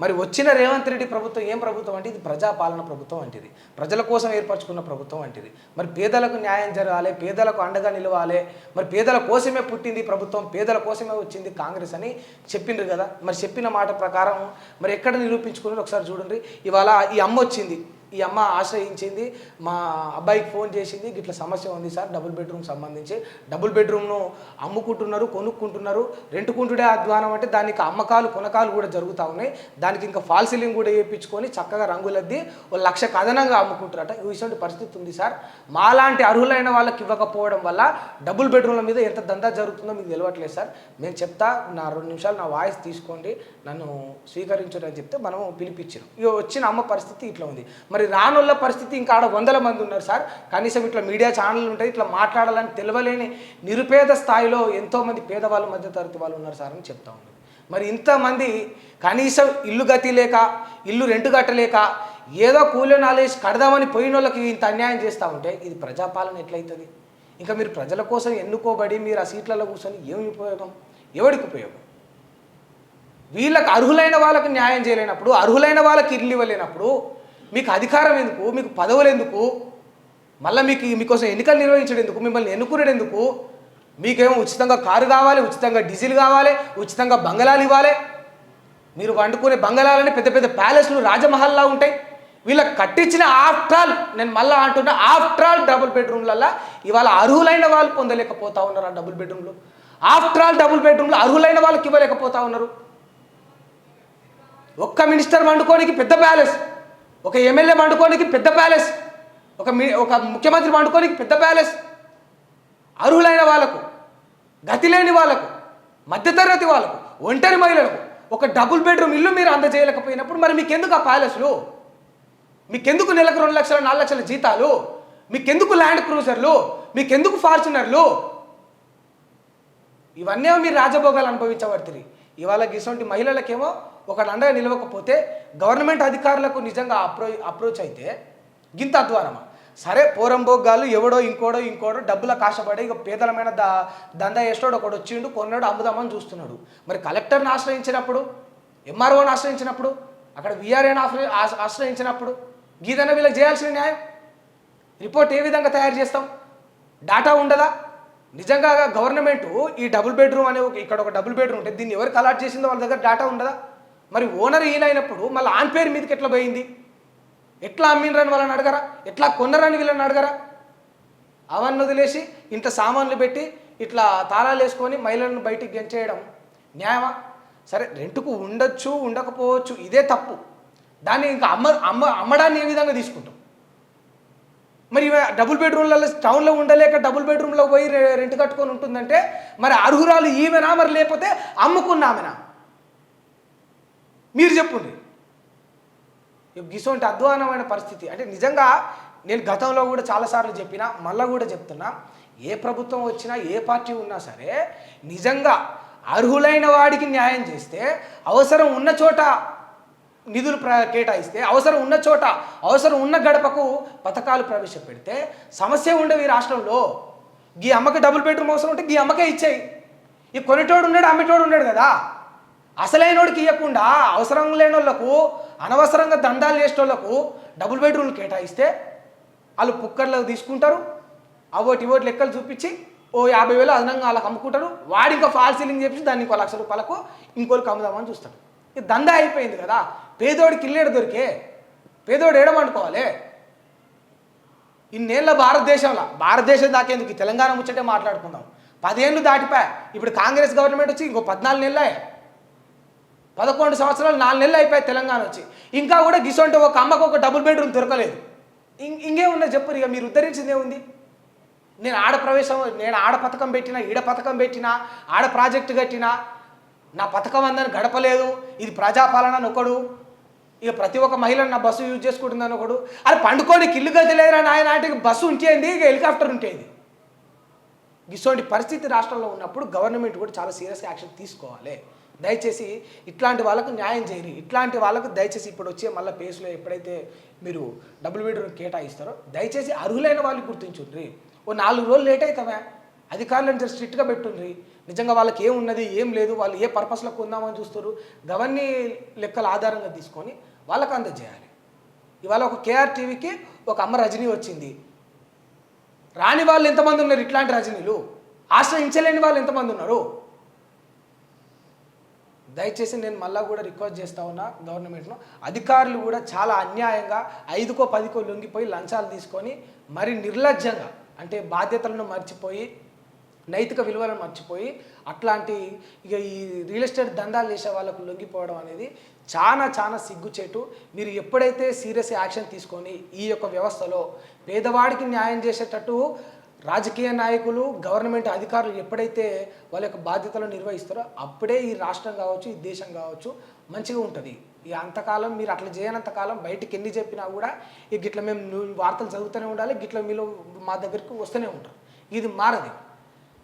మరి వచ్చిన రేవంత్ రెడ్డి ప్రభుత్వం ఏం ప్రభుత్వం అంటే ఇది ప్రజాపాలన ప్రభుత్వం అంటిది. ప్రజల కోసం ఏర్పరచుకున్న ప్రభుత్వం అంటిది. మరి పేదలకు న్యాయం జరగాలి పేదలకు అండగా నిలవాలి మరి పేదల కోసమే పుట్టింది ప్రభుత్వం పేదల కోసమే వచ్చింది కాంగ్రెస్ అని చెప్పిండ్రు కదా. మరి చెప్పిన మాట ప్రకారం మరి ఎక్కడ నిరూపించుకున్నారు? ఒకసారి చూడండి. ఇవాళ ఈ అమ్మ వచ్చింది. ఈ అమ్మ ఆశ్రయించింది. మా అబ్బాయికి ఫోన్ చేసింది. ఇట్లా సమస్య ఉంది సార్ డబుల్ బెడ్రూమ్ సంబంధించి. డబుల్ బెడ్రూమ్ను అమ్ముకుంటున్నారు కొనుక్కుంటున్నారు. రెంటుకుంటుడే అధ్వానం అంటే దానికి అమ్మకాలు కొనకాలు కూడా జరుగుతూ ఉన్నాయి. దానికి ఇంకా ఫాల్ సీలింగ్ కూడా వేయించుకొని చక్కగా రంగులద్ది ఒక లక్ష కథనంగా అమ్ముకుంటారట ఇటువంటి పరిస్థితి ఉంది సార్. మాలాంటి అర్హులైన వాళ్ళకి ఇవ్వకపోవడం వల్ల డబుల్ బెడ్రూమ్ల మీద ఎంత దందా జరుగుతుందో మీకు తెలియట్లేదు సార్. నేను చెప్తా నా రెండు నిమిషాలు నా వాయిస్ తీసుకోండి. నన్ను స్వీకరించడం అని చెప్తే మనం పిలిపించాం ఇక వచ్చిన అమ్మ పరిస్థితి ఇట్లా ఉంది. మరి రానున్న పరిస్థితి ఇంకా ఆడ వందల మంది ఉన్నారు సార్. కనీసం ఇట్లా మీడియా ఛానల్ ఉంటాయి ఇట్లా మాట్లాడాలని తెలియలేని నిరుపేద స్థాయిలో ఎంతోమంది పేదవాళ్ళు మధ్యతరగతి వాళ్ళు ఉన్నారు సార్ అని చెప్తా ఉన్నారు మరి ఇంతమంది కనీసం ఇల్లు గతి లేక ఇల్లు రెంటు కట్టలేక ఏదో కూలి నాలేసి కడదామని పోయిన వాళ్ళకి ఇంత అన్యాయం చేస్తూ ఉంటే ఇది ప్రజాపాలన ఎట్లయితుంది? ఇంకా మీరు ప్రజల కోసం ఎన్నుకోబడి మీరు ఆ సీట్లలో కూర్చొని ఏమి ఉపయోగం? ఎవరికి ఉపయోగం? వీళ్ళకి అర్హులైన వాళ్ళకి న్యాయం చేయలేనప్పుడు అర్హులైన వాళ్ళకి ఇల్లు ఇవ్వలేనప్పుడు మీకు అధికారం ఎందుకు? మీకు పదవులు ఎందుకు? మళ్ళీ మీకు మీకోసం ఎన్నికలు నిర్వహించడం ఎందుకు? మిమ్మల్ని ఎన్నుకునేది ఎందుకు? మీకేమో ఉచితంగా కారు కావాలి ఉచితంగా డీజిల్ కావాలి ఉచితంగా బంగళాలు ఇవ్వాలి. మీరు వండుకునే బంగళాలని పెద్ద పెద్ద ప్యాలెస్లు రాజమహల్లా ఉంటాయి. వీళ్ళకి కట్టించిన ఆఫ్టర్ ఆల్ నేను మళ్ళీ అంటున్నా ఆఫ్టర్ ఆల్ డబుల్ బెడ్రూమ్లలో ఇవాళ అర్హులైన వాళ్ళు పొందలేకపోతా ఉన్నారు ఆ డబుల్ బెడ్రూమ్లు. ఆఫ్టర్ ఆల్ డబుల్ బెడ్రూమ్లు అర్హులైన వాళ్ళకి ఇవ్వలేకపోతా ఉన్నారు. ఒక్క మినిస్టర్ వండుకోనికి పెద్ద ప్యాలెస్. ఒక ఎమ్మెల్యే పండుకోనికి పెద్ద ప్యాలెస్ ఒక మీ ఒక ముఖ్యమంత్రి పండుకోనికి పెద్ద ప్యాలెస్. అర్హులైన వాళ్ళకు గతి లేని వాళ్ళకు మధ్యతరగతి వాళ్ళకు ఒంటరి మహిళలకు ఒక డబుల్ బెడ్రూమ్ ఇల్లు మీరు అందజేయలేకపోయినప్పుడు మరి మీకెందుకు ఆ ప్యాలెస్లు? మీకెందుకు నెలకు రెండు లక్షల నాలుగు లక్షల జీతాలు? మీకెందుకు ల్యాండ్ క్రూజర్లు? మీకెందుకు ఫార్చునర్లు? ఇవన్నీ మీరు రాజభోగాలు అనుభవించబడుతుంది ఇవాళ గిసొంటి మహిళలకేమో ఒకటి అండగా నిలవకపోతే గవర్నమెంట్ అధికారులకు నిజంగా అప్రో అప్రోచ్ అయితే గింత అధ్వానమా? సరే పోరంబోగ్గాలు ఎవడో ఇంకోడో ఇంకోడో డబ్బుల కాశపడి ఇక పేదలమైన ద దందా వేస్తాడు ఒకడు వచ్చిండు కొన్నాడు అమ్ముదామని చూస్తున్నాడు. మరి కలెక్టర్ని ఆశ్రయించినప్పుడు ఎంఆర్ఓని ఆశ్రయించినప్పుడు అక్కడ విఆర్ఏని ఆశ్రయి ఆశ్రయించినప్పుడు గీదన్న వీళ్ళకి చేయాల్సిన న్యాయం? రిపోర్ట్ ఏ విధంగా తయారు చేస్తాం? డాటా ఉండదా? నిజంగా గవర్నమెంట్ ఈ డబుల్ బెడ్రూమ్ అనే ఒక ఇక్కడ ఒక డబుల్ బెడ్రూమ్ ఉంటే దీన్ని ఎవరికి అలాట్ చేసిందో వాళ్ళ దగ్గర డేటా ఉండదా? మరి ఓనర్ ఈయనైనప్పుడు మళ్ళీ ఆన్ పేరు మీదకి ఎట్లా పోయింది? ఎట్లా అమ్మినరని వాళ్ళని అడగరా? ఎట్లా కొన్నరని వీళ్ళని అడగరా? అవన్నీ వదిలేసి ఇంత సామాన్లు పెట్టి ఇట్లా తాళాలు వేసుకొని మహిళలను బయటికి గెంచేయడం న్యాయమా? సరే రెంట్కు ఉండొచ్చు ఉండకపోవచ్చు ఇదే తప్పు. దాన్ని ఇంకా అమ్మ అమ్మ అమ్మడాన్ని ఏ విధంగా తీసుకుంటాం? మరి డబుల్ బెడ్రూమ్లలో టౌన్లో ఉండలేక డబుల్ బెడ్రూమ్లో పోయి రెంట్ కట్టుకొని ఉంటుందంటే మరి అర్హురాలు ఈమెనా? మరి లేకపోతే అమ్ముకున్నామెనా మీరు చెప్పుండి. గిసోంటి అధ్వానమైన పరిస్థితి. అంటే నిజంగా నేను గతంలో కూడా చాలాసార్లు చెప్పినా మళ్ళీ కూడా చెప్తున్నా ఏ ప్రభుత్వం వచ్చినా ఏ పార్టీ ఉన్నా సరే నిజంగా అర్హులైన వాడికి న్యాయం చేస్తే అవసరం ఉన్న చోట నిధులు ప్ర కేటాయిస్తే అవసరం ఉన్న చోట అవసరం ఉన్న గడపకు పథకాలు ప్రవేశపెడితే సమస్య ఉండవు ఈ రాష్ట్రంలో. ఈ అమ్మకి డబుల్ బెడ్రూమ్ అవసరం ఉంటే ఈ అమ్మకే ఇచ్చాయి. ఈ కొనేటోడు ఉన్నాడు అమ్మేటోడు ఉన్నాడు కదా. అసలైనోడికి ఇవ్వకుండా అవసరం లేని వాళ్ళకు అనవసరంగా దందాలు చేసేటోళ్ళకు డబుల్ బెడ్రూమ్లు కేటాయిస్తే వాళ్ళు పుక్కర్లో తీసుకుంటారు అవోటి ఇవోటి లెక్కలు చూపించి ఓ యాభై వేలు అదనంగా వాళ్ళకి అమ్ముకుంటారు. వాడు ఇంకా ఫాల్ సీలింగ్ చెప్పి దాన్ని ఇంకో లక్ష రూపాయలకు ఇంకోరికి అమ్ముదామని చూస్తాడు. ఇది దందా అయిపోయింది కదా. పేదోడికి ఇల్లేడు దొరికే పేదోడు ఏడమనుకోవాలి ఇన్నేళ్ళ భారతదేశంలో భారతదేశం దాకేందుకు? తెలంగాణ ముచ్చటే మాట్లాడుకుందాం. పదేళ్ళు దాటిపా ఇప్పుడు కాంగ్రెస్ గవర్నమెంట్ వచ్చి ఇంకో పద్నాలుగు నెలలే. పదకొండు సంవత్సరాలు నాలుగు నెలలు అయిపోయాయి తెలంగాణ వచ్చి. ఇంకా కూడా గిసొంటే ఒక అమ్మకు ఒక డబుల్ బెడ్రూమ్ దొరకలేదు. ఇం- ఇంకేమున్నా చెప్పరు ఇక మీరు ఉద్ధరించింది ఏముంది? నేను ఆడ ప్రవేశం నేను ఆడ పథకం పెట్టినా ఈడ పథకం పెట్టినా ఆడ ప్రాజెక్టు కట్టినా నా పథకం అందని గడపలేదు. ఇది ప్రజాపాలన నొక్కడు. ఇక ప్రతి ఒక్క మహిళ నా బస్సు యూజ్ చేసుకుంటుందని ఒకడు అది పండుకొని కిల్లు గదిలేరా నాయన అంటే బస్సు ఉంటేంది ఇక హెలికాప్టర్ ఉంటేది ఇటువంటి పరిస్థితి రాష్ట్రంలో ఉన్నప్పుడు గవర్నమెంట్ కూడా చాలా సీరియస్ యాక్షన్ తీసుకోవాలి. దయచేసి ఇట్లాంటి వాళ్ళకు న్యాయం చేయరు ఇట్లాంటి వాళ్ళకు దయచేసి ఇప్పుడు వచ్చే మళ్ళీ పేసులో ఎప్పుడైతే మీరు డబుల్ బెడ్రూమ్ కేటాయిస్తారో దయచేసి అర్హులైన వాళ్ళు గుర్తించుండ్రి. ఓ నాలుగు రోజులు లేట్ అవుతావా? అధికారులను జర స్ట్రిక్ట్గా పెట్టుండ్రి. నిజంగా వాళ్ళకి ఏమున్నది ఏం లేదు వాళ్ళు ఏ పర్పస్లో కొందామని చూస్తారు గవన్నీ లెక్కల ఆధారంగా తీసుకొని వాళ్ళకు అందజేయాలి. ఇవాళ ఒక కేఆర్ టీవీకి ఒక అమ్మ రజనీ వచ్చింది. రాని వాళ్ళు ఎంతమంది ఉన్నారు ఇట్లాంటి రజనీలు? ఆశ్రయించలేని వాళ్ళు ఎంతమంది ఉన్నారు? దయచేసి నేను మళ్ళా కూడా రిక్వెస్ట్ చేస్తా ఉన్నా గవర్నమెంట్ను. అధికారులు కూడా చాలా అన్యాయంగా ఐదుకో పదికో లొంగిపోయి లంచాలు తీసుకొని మరి నిర్లజ్జంగా అంటే బాధ్యతలను మర్చిపోయి నైతిక విలువలను మర్చిపోయి అట్లాంటి ఇక ఈ రియల్ ఎస్టేట్ దందాలు చేసే వాళ్ళకు లొంగిపోవడం అనేది చాలా చాలా సిగ్గుచేటు. మీరు ఎప్పుడైతే సీరియస్ యాక్షన్ తీసుకొని ఈ యొక్క వ్యవస్థలో పేదవాడికి న్యాయం చేసేటట్టు రాజకీయ నాయకులు గవర్నమెంట్ అధికారులు ఎప్పుడైతే వాళ్ళ యొక్క బాధ్యతలు నిర్వహిస్తారో అప్పుడే ఈ రాష్ట్రం కావచ్చు ఈ దేశం కావచ్చు మంచిగా ఉంటుంది. ఇక అంతకాలం మీరు అట్లా చేయనంతకాలం బయటకు బయటికి ఎన్ని చెప్పినా కూడా ఇక గిట్ల మేము వార్తలు చదువుతూనే ఉండాలి గిట్ల మీరు మా దగ్గరికి వస్తూనే ఉంటారు. ఇది మారది.